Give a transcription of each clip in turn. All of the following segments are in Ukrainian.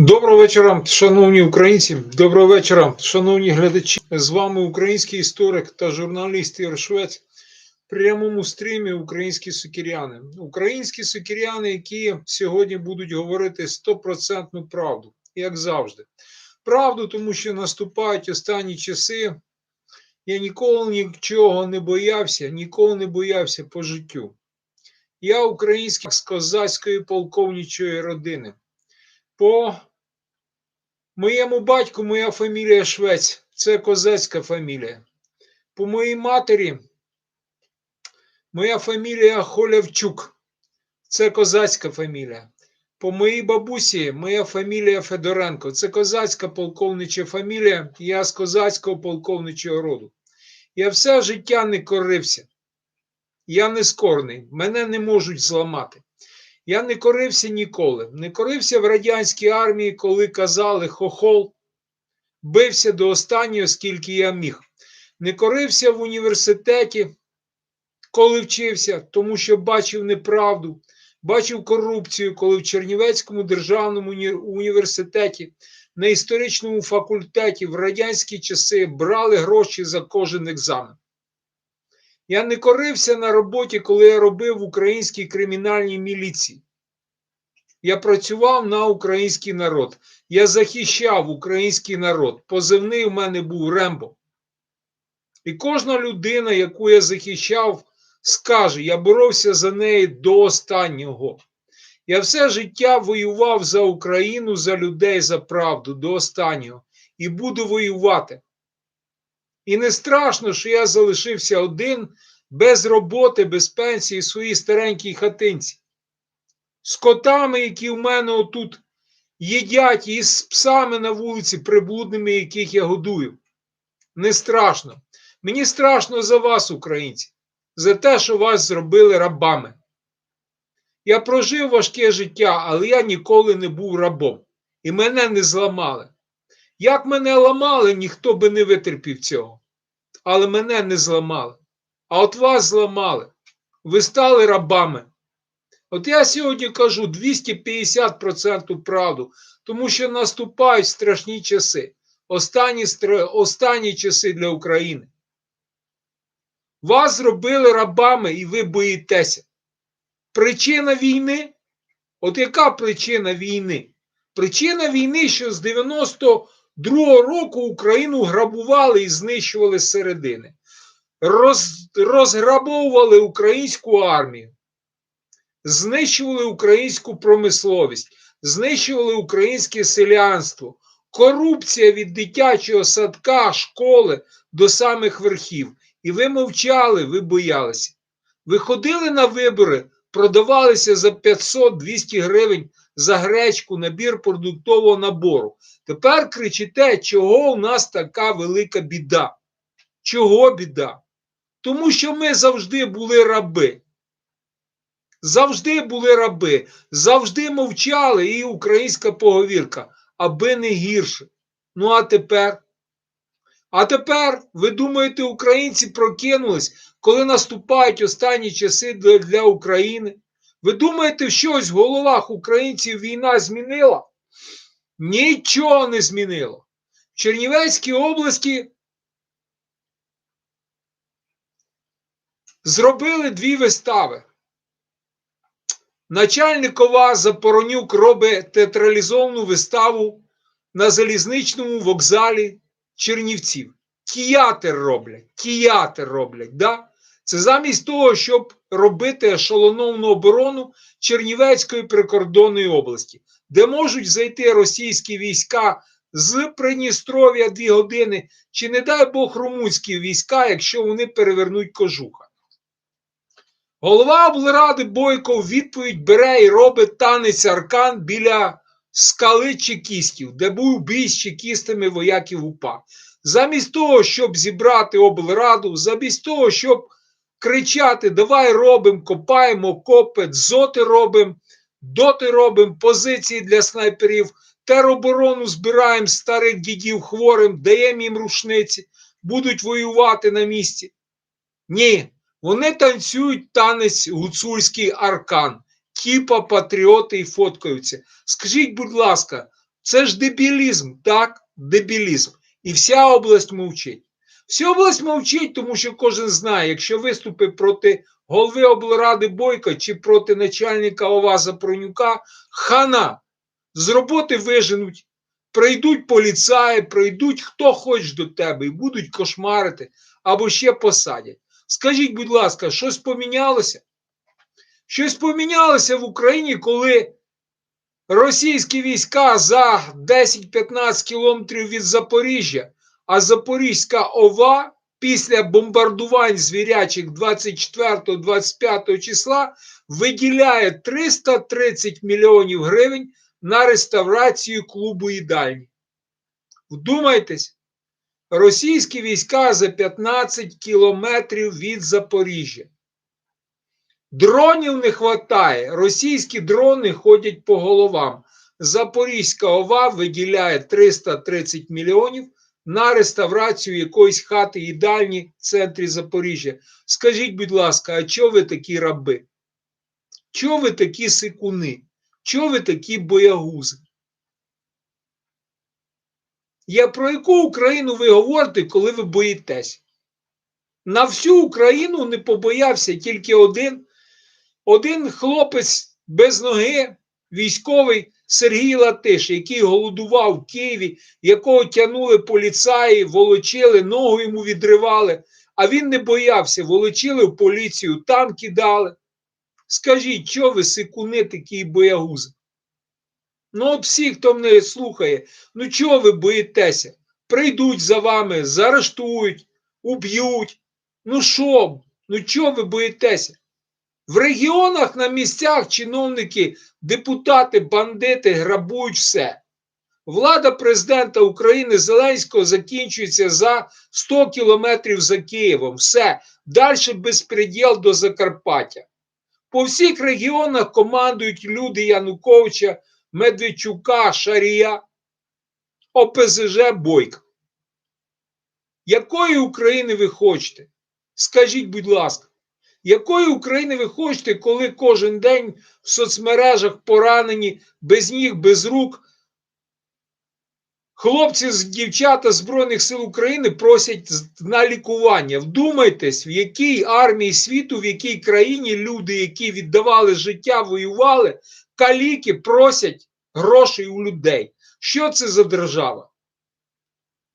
Доброго вечора, шановні українці. Доброго вечора, шановні глядачі. З вами український історик та журналіст Ігор Швець. В прямому стрімі Українські сукіряни. Українські сукіряни, які сьогодні будуть говорити стопроцентну правду, як завжди. Правду, тому що наступають останні часи. Я ніколи нічого не боявся, ніколи не боявся по життю. Я український з козацької полковничої родини. По моєму батьку моя фамілія Швець, це козацька фамілія. По моїй матері моя фамілія Холявчук, це козацька фамілія. По моїй бабусі моя фамілія Федоренко, це козацька полковнича фамілія, я з козацького полковничого роду. Я все життя не корився. Я не скорний, мене не можуть зламати. Я не корився ніколи. Не корився в радянській армії, коли казали хохол, бився до останнього, скільки я міг. Не корився в університеті, коли вчився, тому що бачив неправду, бачив корупцію, коли в Чернівецькому державному університеті, на історичному факультеті в радянські часи брали гроші за кожен екзамен. Я не корився на роботі, коли я робив в українській кримінальній міліції. Я працював на український народ. Я захищав український народ. Позивний в мене був Рембо. І кожна людина, яку я захищав, скаже: я боровся за неї до останнього. Я все життя воював за Україну, за людей, за правду до останнього. І буду воювати. І не страшно, що я залишився один без роботи, без пенсії в своїй старенькій хатинці. З котами, які в мене отут їдять, і з псами на вулиці, приблудними, яких я годую. Не страшно. Мені страшно за вас, українці, за те, що вас зробили рабами. Я прожив важке життя, але я ніколи не був рабом. І мене не зламали. Як мене ламали, ніхто би не витерпів цього. Але мене не зламали. А от вас зламали. Ви стали рабами. От я сьогодні кажу 250% правду, тому що наступають страшні часи. Останні, останні часи для України. Вас зробили рабами і ви боїтеся. Причина війни? От яка причина війни? Причина війни, що з 92-го року Україну грабували і знищували середини. Роз, розграбовували українську армію, знищували українську промисловість, знищували українське селянство, корупція від дитячого садка, школи до самих верхів. І ви мовчали, ви боялися. Ви ходили на вибори, продавалися за 500-200 гривень за гречку, набір продуктового набору. Тепер кричите, чого у нас така велика біда? Чого біда? Тому що ми завжди були раби. Завжди були раби, завжди мовчали і українська поговірка, аби не гірше. Ну а тепер? А тепер, ви думаєте, українці прокинулись, коли наступають останні часи для, України? Ви думаєте, щось в головах українців війна змінила? Нічого не змінило. В Чернівецькій області зробили дві вистави. Начальник ОВА Запоронюк робить театралізовану виставу на залізничному вокзалі Чернівців. Театр роблять, театр роблять. Да? Це замість того, щоб робити ешелоновану оборону Чернівецької прикордонної області, де можуть зайти російські війська з Придністров'я дві години, чи, не дай Бог, румунські війська, якщо вони перевернуть кожуха. Голова облради Бойко в відповідь бере і робить танець аркан біля скали чекістів, де був бій з чекістами вояків УПА. Замість того, щоб зібрати облраду, замість того, щоб кричати: давай робимо, копаємо, копи, дзоти робимо, доти робимо, позиції для снайперів, тероборону збираємо старих дідів хворим, даємо їм рушниці, будуть воювати на місці. Ні, вони танцюють танець гуцульський аркан, типа патріоти і фоткаються. Скажіть, будь ласка, Це ж дебілізм, так, дебілізм. І вся область мовчить. Вся область мовчить, тому що кожен знає, якщо виступить проти голови облради Бойка чи проти начальника ОВА Запронюка, хана з роботи виженуть, прийдуть поліцаї, прийдуть хто хоч до тебе і будуть кошмарити або ще посадять. Скажіть, будь ласка, щось помінялося? Щось помінялося в Україні, коли російські війська за 10-15 кілометрів від Запоріжжя, а Запорізька ОВА після бомбардувань звірячих 24-25 числа виділяє 330 мільйонів гривень на реставрацію клубу їдальні. Вдумайтесь, російські війська за 15 кілометрів від Запоріжжя. Дронів не вистачає. Російські дрони ходять по головам. Запорізька ОВА виділяє 330 мільйонів на реставрацію якоїсь хати їдальні в центрі Запоріжжя. Скажіть, будь ласка, а чого ви такі раби? Чого ви такі сикуни? Чого ви такі боягузи? Я про яку Україну ви говорите, коли ви боїтесь? На всю Україну не побоявся тільки один, один хлопець без ноги, військовий Сергій Латиш, який голодував в Києві, якого тягнули поліцаї, волочили, ногу йому відривали, а він не боявся, волочили в поліцію, танки дали. Скажіть, що ви сикуни такі боягузи? Ну, от всі, хто мене слухає, ну чого ви боїтеся? Прийдуть за вами, заарештують, уб'ють. Ну що, ну чого ви боїтеся? В регіонах на місцях чиновники, депутати, бандити грабують все. Влада президента України Зеленського закінчується за 100 кілометрів за Києвом. Все. Далі безпреділ до Закарпаття. По всіх регіонах командують люди Януковича, Медведчука, Шарія, ОПЗЖ Бойка. Якої України ви хочете? Скажіть, будь ласка, якої України ви хочете, коли кожен день в соцмережах поранені без ніг, без рук? Хлопці з дівчата Збройних сил України просять на лікування. Вдумайтесь, в якій армії світу, в якій країні люди, які віддавали життя, воювали, каліки просять грошей у людей. Що це за держава?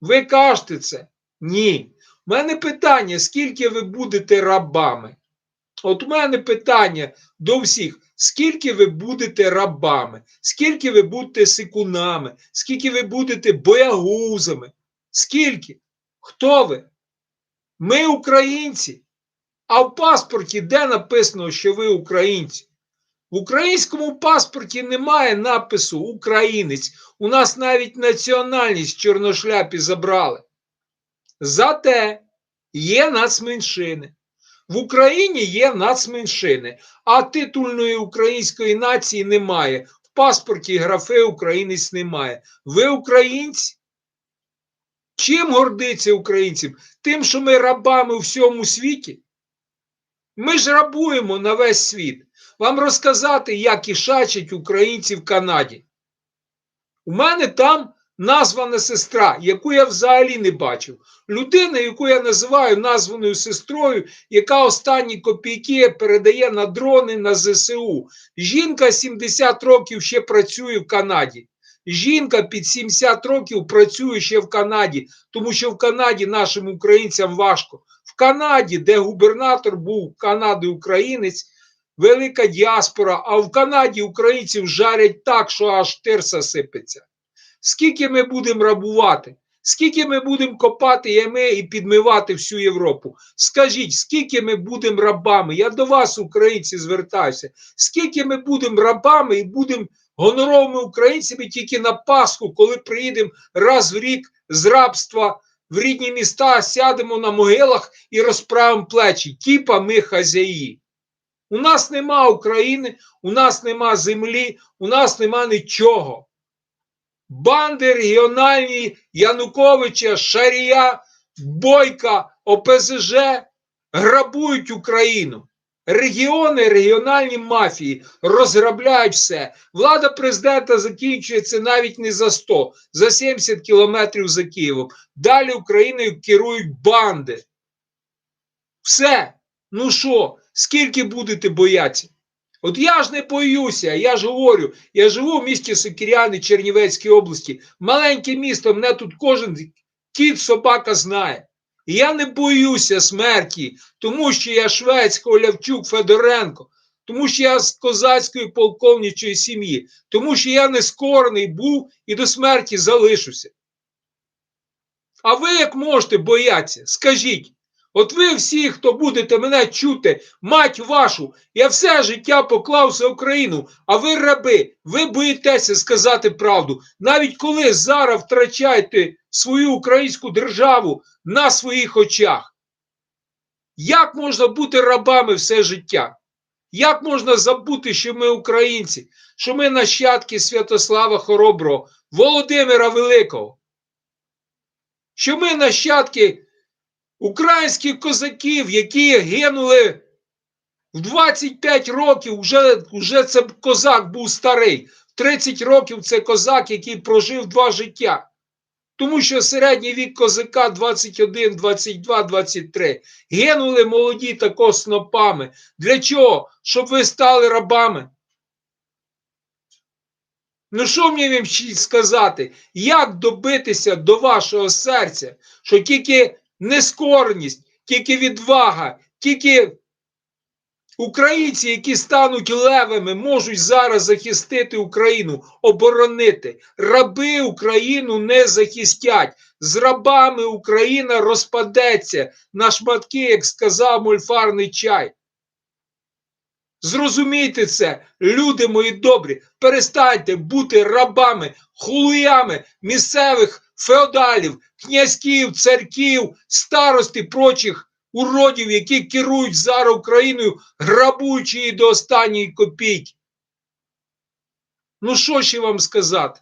Ви кажете це? Ні. У мене питання: скільки ви будете рабами? От у мене питання до всіх: скільки ви будете рабами, скільки ви будете сикунами, скільки ви будете боягузами? Скільки? Хто ви? Ми українці. А в паспорті де написано, що ви українці? В українському паспорті немає напису Українець. У нас навіть національність чорношляпі забрали. Зате є нацменшини. В Україні є нацменшини, а титульної української нації немає. В паспорті графи українець немає. Ви українці? Чим гордиться українцям? Тим, що ми рабами у всьому світі? Ми ж рабуємо на весь світ. Вам розказати, як ішачать українці в Канаді. У мене там названа сестра, яку я взагалі не бачив. Людина, яку я називаю названою сестрою, яка останні копійки передає на дрони на ЗСУ. Жінка 70 років ще працює в Канаді. Жінка під 70 років працює ще в Канаді, тому що в Канаді нашим українцям важко. В Канаді, де губернатор був Канади українець, велика діаспора, а в Канаді українців жарять так, що аж терса сипеться. Скільки ми будемо рабувати? Скільки ми будемо копати ями і підмивати всю Європу? Скажіть, скільки ми будемо рабами? Я до вас, українці, звертаюся. Скільки ми будемо рабами і будемо гоноровими українцями тільки на Пасху, коли приїдемо раз в рік з рабства в рідні міста, сядемо на могилах і розправимо плечі. Тіпа ми хазяї. У нас нема України, у нас нема землі, у нас нема нічого. Банди регіональні Януковича, Шарія, Бойка, ОПЗЖ грабують Україну. Регіони, регіональні мафії розграбляють все. Влада президента закінчується навіть не за 100, за 70 кілометрів за Києвом. Далі Україною керують банди. Все. Ну що, скільки будете боятися? От я ж не боюся, я ж говорю, я живу в місті Сокіряни Чернівецькій області. Маленьке місто, мене тут кожен кіт, собака знає. І я не боюся смерті, тому що я швець, Колявчук, Федоренко, тому що я з козацької полковничої сім'ї, тому що я не скорений був і до смерті залишуся. А ви як можете боятися? Скажіть. От ви всі, хто будете мене чути, мать вашу, я все життя поклав за Україну, а ви раби, ви боїтеся сказати правду. Навіть коли зараз втрачаєте свою українську державу на своїх очах. Як можна бути рабами все життя? Як можна забути, що ми українці, що ми нащадки Святослава Хороброго, Володимира Великого? Що ми нащадки українських козаків, які гинули в 25 років, вже, вже це козак був старий. 30 років це козак, який прожив два життя. Тому що середній вік козака 21, 22, 23. Гинули молоді тако снопами. Для чого? Щоб ви стали рабами. Ну, що мені вам сказати? Як добитися до вашого серця, що тільки нескорність, тільки відвага, тільки українці, які стануть левами, можуть зараз захистити Україну, оборонити. Раби Україну не захистять. З рабами Україна розпадеться на шматки, як сказав мольфарний чай. Зрозумійте це, люди мої добрі, перестаньте бути рабами, хулуями місцевих феодалів, князьків, царків, старости прочих уродів, які керують зараз Україною, грабуючи її до останньої копійки. Ну, що ще вам сказати?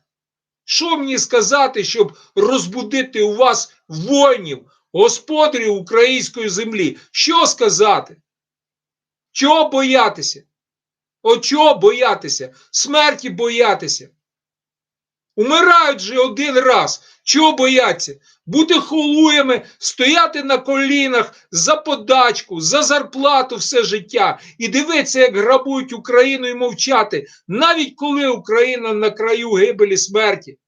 Що мені сказати, щоб розбудити у вас воїнів, господарів української землі? Що сказати? Чого боятися? От чого боятися? Смерті боятися. Умирають же один раз. Чого бояться? Бути холуями, стояти на колінах за подачку, за зарплату все життя і дивитися, як грабують Україну і мовчати, навіть коли Україна на краю гибелі смерті.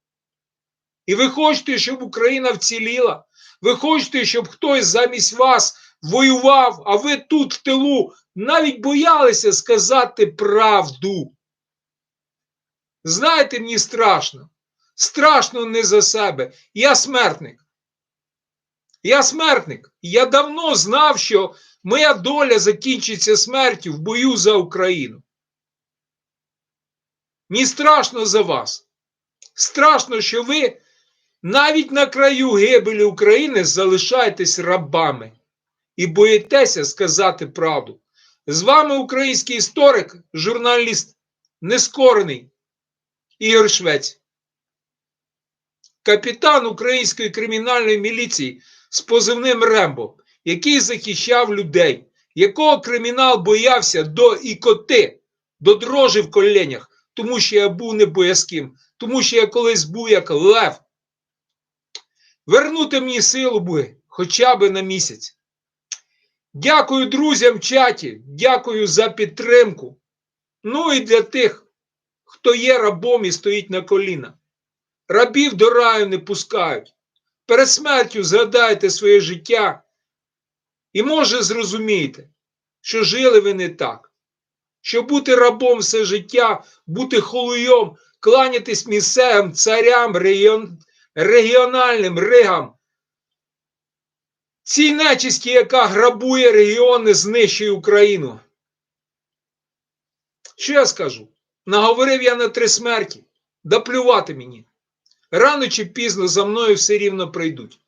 І ви хочете, щоб Україна вціліла? Ви хочете, щоб хтось замість вас воював, а ви тут в тилу навіть боялися сказати правду. Знаєте, мені страшно. Страшно не за себе. Я смертник. Я смертник. Я давно знав, що моя доля закінчиться смертю в бою за Україну. Мені страшно за вас. Страшно, що ви навіть на краю гибелі України залишаєтесь рабами і боїтеся сказати правду. З вами український історик, журналіст Нескорений Ігор Швець, капітан української кримінальної міліції з позивним Рембо, який захищав людей, якого кримінал боявся до ікоти, до дрожі в коленях, тому що я був не боязким, тому що я колись був як лев. Вернути мені силу би хоча б на місяць. Дякую друзям в чаті, дякую за підтримку. Ну і для тих, хто є рабом і стоїть на коліна. Рабів до раю не пускають. Перед смертю згадайте своє життя і, може, зрозумієте, що жили ви не так. Що бути рабом все життя, бути холуйом, кланятись місцевим царям, регіон, регіональним ригам. Цій нечисті, яка грабує регіони, знищує Україну. Що я скажу? Наговорив я на три смерті. Да плювати мені. Рано чи пізно за мною все рівно прийдуть.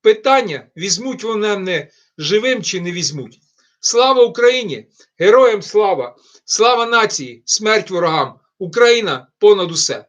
Питання: візьмуть вони мене живим чи не візьмуть. Слава Україні! Героям слава! Слава нації! Смерть ворогам! Україна понад усе!